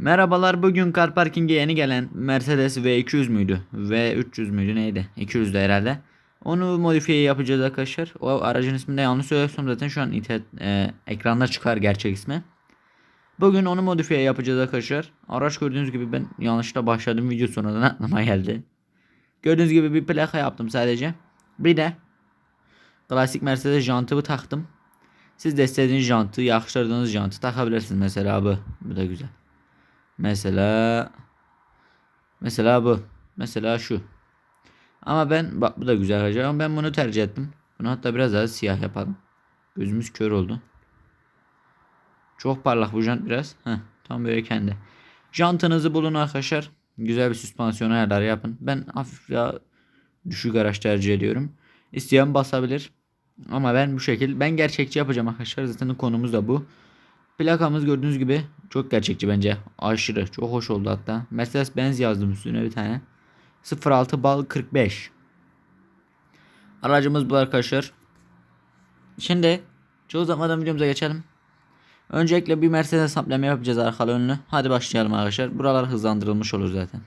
Merhabalar bugün car parking'e yeni gelen Mercedes V200 müydü? V300 müydü neydi? 200 de herhalde. Onu modifiye yapacağız arkadaşlar. O aracın ismini yanlış söylersem zaten şu an e, ekranda çıkar gerçek ismi. Bugün onu modifiye yapacağız arkadaşlar. Araç gördüğünüz gibi ben yanlışla başladım video sonradan aklıma geldi. Gördüğünüz gibi bir plaka yaptım sadece. Bir de klasik Mercedes jantımı taktım. Siz de istediğiniz jantı, yakıştırdığınız jantı takabilirsiniz mesela bu. Bu da güzel. Mesela mesela bu. Mesela şu. Ama ben bak bu da güzel ama ben bunu tercih ettim. Bunu hatta biraz daha siyah yapalım. Gözümüz kör oldu. Çok parlak bu jant biraz. Heh, tam böyle kendi. Jantınızı bulun arkadaşlar. Güzel bir süspansiyon ayarları yapın. Ben hafif ya düşük araç tercih ediyorum. İsteyen basabilir. Ama ben bu şekil ben gerçekçi yapacağım arkadaşlar. Zaten konumuz da bu. Plakamız gördüğünüz gibi çok gerçekçi bence. Aşırı. Çok hoş oldu hatta. Mercedes Benz yazdım üstüne bir tane. 06 bal 45. Aracımız bu arkadaşlar. Şimdi çok uzatmadan videomuza geçelim. Öncelikle bir Mercedes saplama yapacağız arkalı önlü. Hadi başlayalım arkadaşlar. Buralar hızlandırılmış olur zaten.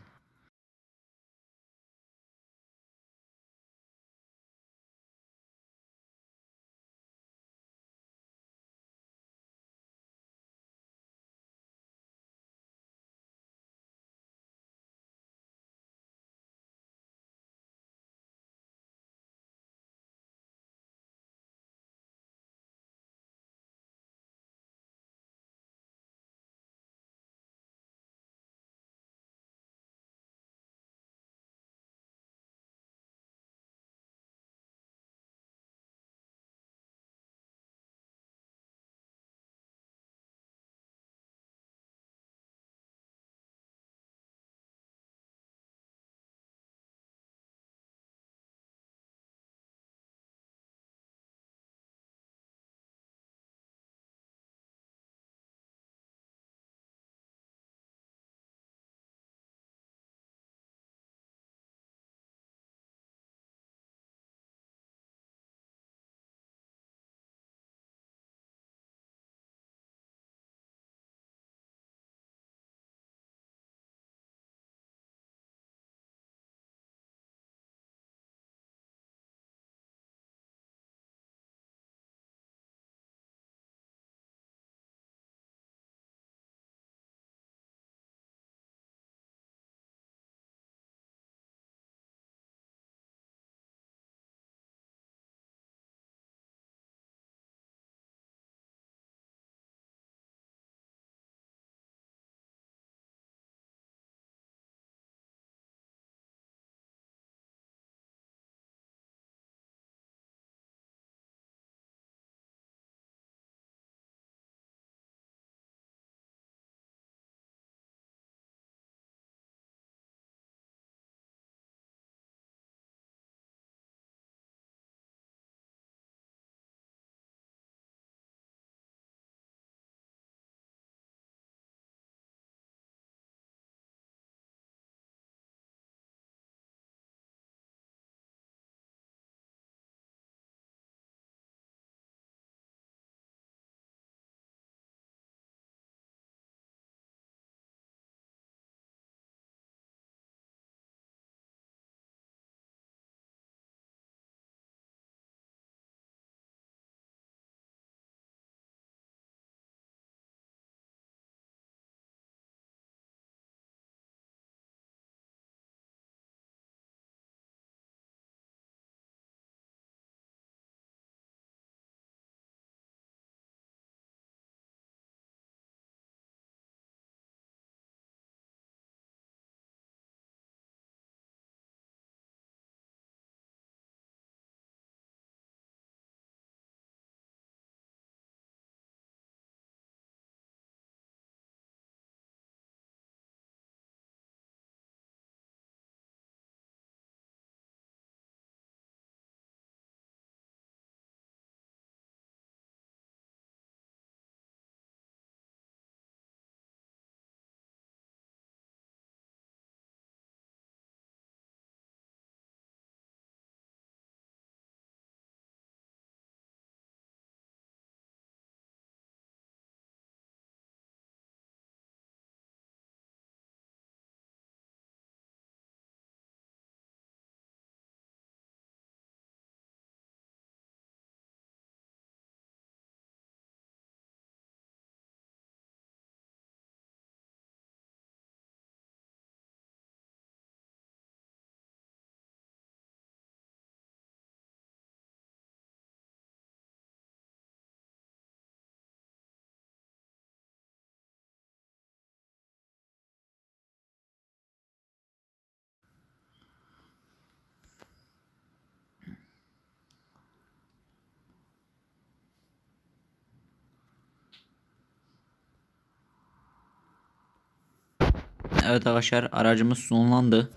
Evet arkadaşlar aracımız sonlandı.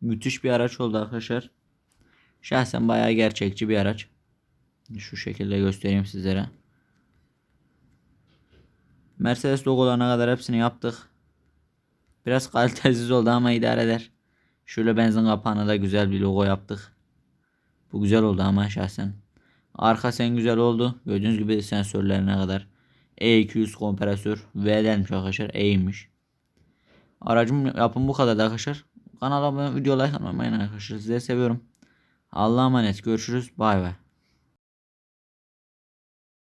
Müthiş bir araç oldu arkadaşlar. Şahsen bayağı gerçekçi bir araç. Şu şekilde göstereyim sizlere. Mercedes logolarına kadar hepsini yaptık. Biraz kalitesiz oldu ama idare eder. Şöyle benzin kapağına da güzel bir logo yaptık. Bu güzel oldu ama şahsen. Arka sen güzel oldu. Gördüğünüz gibi sensörlerine kadar. E200 kompresör. V'denmiş arkadaşlar. E'ymiş. Aracım yapım bu kadar arkadaşlar. Kanala abone video like atmayı unutmayın arkadaşlar. Sizi seviyorum. Allah'a emanet. Görüşürüz. Bay bay.